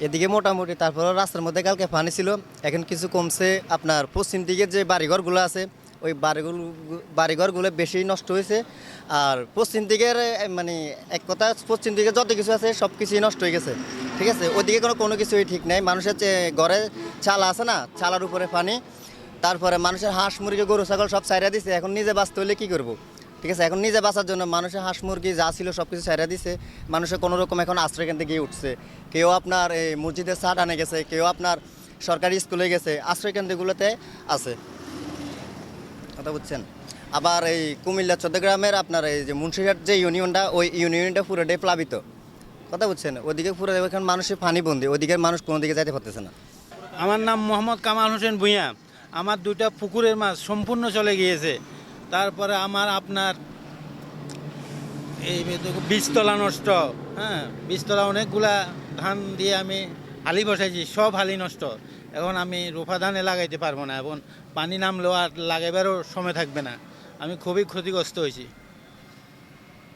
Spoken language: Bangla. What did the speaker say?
এদিকে মোটামুটি তারপরে রাস্তার মধ্যে কালকে পানি ছিল। এখন কিছু কমছে। আপনার পশ্চিম দিকে যে বাড়িঘরগুলো আছে, ওই বাড়িগুলো, বাড়িঘরগুলো বেশি নষ্ট হয়েছে। আর পশ্চিম দিকের মানে এক কথা, পশ্চিম দিকে যত কিছু আছে, সব কিছুই নষ্ট হয়ে গেছে। ঠিক আছে? ওইদিকে কোনো কোনো কিছুই ঠিক নেই। মানুষের যে ঘরে চালা আছে না, চালার উপরে পানি, তারপরে মানুষের হাঁস, মুরগি, গরু, ছাগল সব সাইরা দিছে। এখন নিজে বাঁচতে হলে কী করব? ঠিক আছে, এখন নিজে বাঁচার জন্য মানুষের হাঁস মুরগি যা ছিল সব কিছু সাইরা দিছে। মানুষের কোনো রকম এখন আশ্রয় কেন্দ্রে গিয়ে উঠছে। কেউ আপনার এই মসজিদের ছাদ আনে গেছে, কেউ আপনার সরকারি স্কুলে গেছে, আশ্রয় কেন্দ্রগুলোতে আছে। কথা বুঝছেন? আবার এই কুমিল্লা চৌদ্দগ্রামের আপনার এই যে মুন্সিরহাট যে ইউনিয়নটা, ওই ইউনিয়নটা পুরোটাই প্লাবিত। কথা বুঝছেন? ওদিকে পুরো এখন মানুষের পানি বন্দি ওদিকের মানুষ কোনো দিকে যাইতে পারতেছে না। আমার নাম মোহাম্মদ কামাল হোসেন ভূঁইয়া। আমার দুইটা পুকুরের মাছ সম্পূর্ণ চলে গিয়েছে। তারপরে আমার আপনার এই বীজতলা নষ্ট। হ্যাঁ বীজতলা অনেকগুলা ধান দিয়ে আমি হালি বসাইছি সব হালি নষ্ট। এখন আমি রোফা ধানে লাগাইতে পারব না এখন পানি নামলেও আর লাগাইবারও সময় থাকবে না। আমি খুবই ক্ষতিগ্রস্ত হয়েছি।